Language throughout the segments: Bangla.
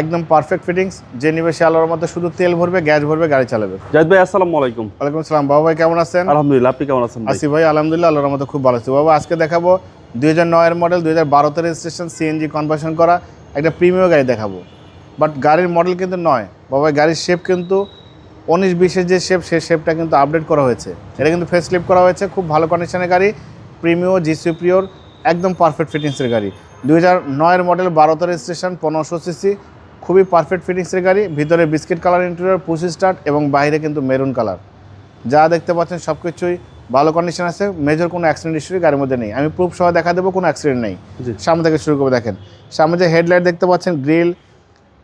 একদম পারফেক্ট ফিটিংস যে নিবে সে আলোর মধ্যে শুধু তেল ভরবে গ্যাস ভরবে গাড়ি চালাবে। জাহিদ ভাই আসসালামু আলাইকুম। ওয়ালাইকুম আসসালাম। বাবা ভাই কেমন আছেন? আলহামদুলিল্লাহ আপনি কেমন আছেন আসি ভাই আলহামদুলিল্লাহ আল্লাহর মধ্যে খুব ভালো আছি। বাবা আজকে দেখাবো দুই হাজার নয়ের মডেল দুই হাজার বারোতে রেজিস্ট্রেশন সিএনজি কনভার্সন করা একটা প্রিমিয়াম গাড়ি দেখাবো। বাট গাড়ির মডেল কিন্তু নয়। বাবা গাড়ির শেপ কিন্তু উনিশ বিশের যে শেপ সেই শেপটা কিন্তু আপডেট করা হয়েছে। এটা কিন্তু ফেস লিপ করা হয়েছে খুব ভালো কন্ডিশনের গাড়ি প্রিমিও জিসি প্রিওর একদম পারফেক্ট ফিটিংসের গাড়ি। দুই হাজার নয়ের মডেল বারোতে রেজিস্ট্রেশন পনেরোশো সিসি খুবই পারফেক্ট ফিটিংসের গাড়ি ভিতরে biscuit colour interior push start এবং বাইরে কিন্তু মেরুন কালার যা দেখতে পাচ্ছেন সব কিছুই ভালো কন্ডিশন আছে মেজর কোনো অ্যাক্সিডেন্ট হিস্ট্রি গাড়ির মধ্যে নেই। আমি প্রুফ সহ দেখা দেবো কোনো অ্যাক্সিডেন্ট নেই। সামনে থেকে শুরু করে দেখেন। সামনে যে হেডলাইট দেখতে পাচ্ছেন grill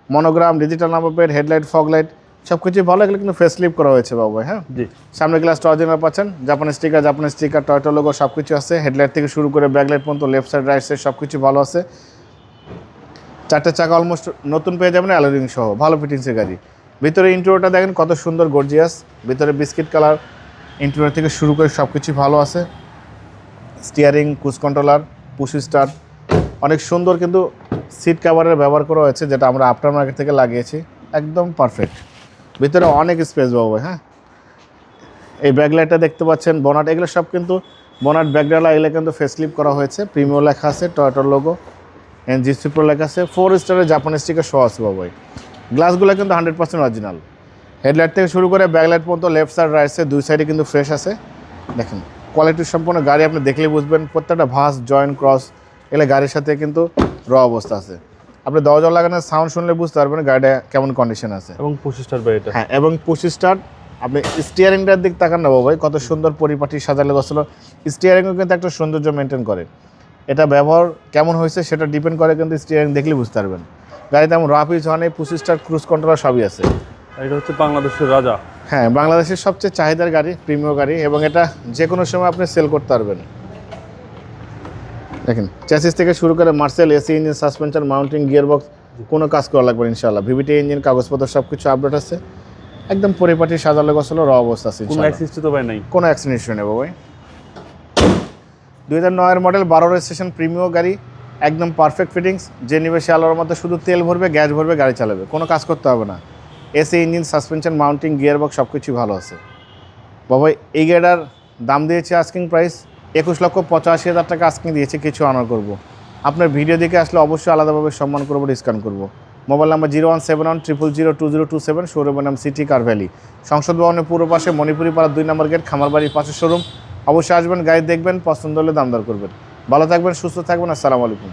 monogram digital number plate headlight fog light সব কিছুই ভালো এগুলো কিন্তু ফেস লিপ করা হয়েছে বাবু হ্যাঁ? জি। সামনে গ্লাস অরিজিনাল পাচ্ছেন জাপানের স্টিকার জাপানের স্টিকার টয়টা লোগো সব কিছু আছে। হেডলাইট থেকে শুরু করে ব্যাকলাইট পর্যন্ত লেফট সাইড রাইট সাইড সব কিছু ভালো আছে। চারটে চাকা অলমোস্ট নতুন পেয়ে যাবেন অ্যালোরিং সহ, ভালো ফিটিংসের গাড়ি। ভিতরে ইন্টেরিয়রটা দেখেন কত সুন্দর গর্জিয়াস ভিতরে বিস্কিট কালার ইন্টেরিয়র থেকে শুরু করে সব কিছু ভালো আছে। স্টিয়ারিং কুচ কন্ট্রোলার পুশি স্টার্ট অনেক সুন্দর কিন্তু সিট কাভারের ব্যবহার করা হয়েছে, যেটা আমরা আফটার মার্কেট থেকে লাগিয়েছি, একদম পারফেক্ট ভিতরে অনেক স্পেস পাবো হ্যাঁ? এই ব্যাকলাইটটা দেখতে পাচ্ছেন বনাট এগুলো সব কিন্তু বনাট ব্যাকডালা এগুলো কিন্তু ফেসলিপ করা হয়েছে প্রিমিও লেখা আছে টয়টার লোগো এন জি প্রো লেখা আছে। ফোর স্টারের জাপানি স্টিকার শো আছে বাবাই গ্লাসগুলো কিন্তু হান্ড্রেড পার্সেন্ট অরিজিনাল হেডলাইট থেকে শুরু করে ব্যাকলাইট পর্যন্ত লেফট সাইড রাইট সাইড দুই সাইডে কিন্তু ফ্রেশ আছে। দেখেন কোয়ালিটি সম্পূর্ণ গাড়ি আপনি দেখলেই বুঝবেন প্রত্যেকটা ভাস জয়েন্ট ক্রস এগুলো গাড়ির সাথে কিন্তু র অবস্থা আছে। আপনি দরজা লাগানোর সাউন্ড শুনলে বুঝতে পারবেন গাড়িটা কেমন কন্ডিশন আছে। এবং পঁচিশ স্টার ভাই হ্যাঁ এবং পুশি স্টার্ট আপনি স্টিয়ারিংটার দিক তাকান না ভাই কত সুন্দর পরিপাটি সাজালে গেছিল স্টিয়ারিংও কিন্তু একটা সৌন্দর্য মেনটেন করে। ব্যবহার কেমন হয়েছে সেটা ডিপেন্ড করে কিন্তু স্টিয়ারিং দেখলে বুঝতে পারবেন। গাড়িতে এমন রাফ ইউজ হয় পুশি স্টার ক্রুজ কন্ট্রোল সবই আছে। এটা হচ্ছে বাংলাদেশের রাজা। হ্যাঁ বাংলাদেশের সবচেয়ে চাহিদার গাড়ি প্রিমিয় গাড়ি এবং এটা যে কোনো সময় আপনি সেল করতে পারবেন। দেখেন চ্যাসিস থেকে শুরু করে Marcel AC engine suspension mounting gear box কোনো কাজ করা লাগবে ইনশাল্লাহ ভিভিটি ইঞ্জিন কাগজপত্র সব কিছু আপডেট আছে। একদম পরিপাটি সাজালে গছলো র অবস্থা আছে কোনো। অ্যাক্সিস তো ভাই নাই। কোনো অ্যাক্সিডেন্ট নেব ভাই। দুই হাজার নয়ের মডেল বারো রেজিস্ট্রেশন প্রিমিয় গাড়ি, একদম পারফেক্ট ফিটিংস যে নিবে সে আলোর মধ্যে শুধু তেল ভরবে গ্যাস ভরবে, গাড়ি চালাবে। কোনো কাজ করতে হবে না। AC engine suspension mounting gear box সব কিছুই ভালো আছে। বাবা, এই গাড়িটার দাম দিয়েছে আস্কিং প্রাইস একুশ লক্ষ পঁচাশি হাজার টাকা আস্কিং দিয়েছে, কিছু অনার করব। আপনার ভিডিও দেখে আসলে অবশ্যই আলাদাভাবে সম্মান করব ডিসকাউন্ট করব। Mobile number zero one seven one, triple zero two zero two seven, শোরুমের নাম সিটি কার ভ্যালি সংসদ ভবনের পূর্ব পাশে মণিপুরি পাড়ার দুই নম্বর গেট, খামারবাড়ির পাশে শোরুম অবশ্যই আসবেন, গাড়ি দেখবেন, পছন্দ হলে দাম দর করবেন। ভালো থাকবেন, সুস্থ থাকবেন, আসসালামু আলাইকুম।